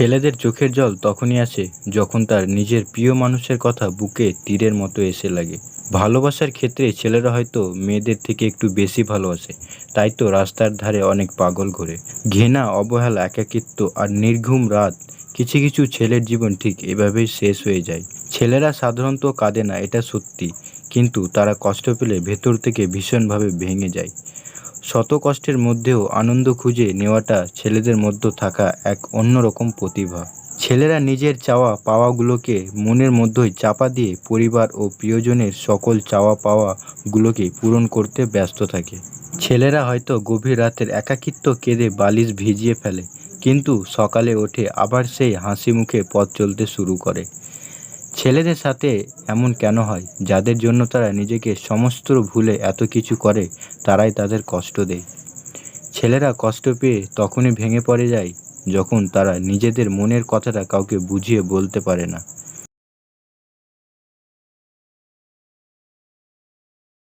ছেলেদের চোখের জল তখনই আসে যখন তার নিজের প্রিয় মানুষের কথা বুকে তীরের মতো এসে লাগে। ভালোবাসার ক্ষেত্রে ছেলেরা হয়তো মেয়েদের থেকে একটু বেশি ভালোবাসে, তাই তো রাস্তার ধারে অনেক পাগল ঘোরে। ঘৃণা, অবহেলা, একাকিত্ব আর নির্ঘুম রাত, কিছু কিছু ছেলের জীবন ঠিক এভাবেই শেষ হয়ে যায়। ছেলেরা সাধারণত কাঁদে না, এটা সত্যি, কিন্তু তারা কষ্ট পেলে ভেতর থেকে ভীষণভাবে ভেঙে যায়। শত কষ্টের মধ্যেও আনন্দ খুঁজে নেওয়াটা ছেলেদের মধ্যে থাকা এক অন্যরকম প্রতিভা। ছেলেরা নিজের চাওয়া পাওয়াগুলোকে মনের মধ্যেই চাপা দিয়ে পরিবার ও প্রিয়জনের সকল চাওয়া পাওয়াগুলোকে পূরণ করতে ব্যস্ত থাকে। ছেলেরা হয়তো গভীর রাতের একাকিত্ব কেঁদে বালিশ ভিজিয়ে ফেলে, কিন্তু সকালে ওঠে আবার সেই হাসি মুখে পথ চলতে শুরু করে। ছেলেদের সাথে এমন কেন হয়? যাদের জন্য তারা নিজেকে সমস্ত ভুলে এত কিছু করে, তারাই তাদের কষ্ট দেয়। ছেলেরা কষ্ট পেয়ে তখনই ভেঙে পড়ে যায়, যখন তারা নিজেদের মনের কথাটা কাউকে বুঝিয়ে বলতে পারে না।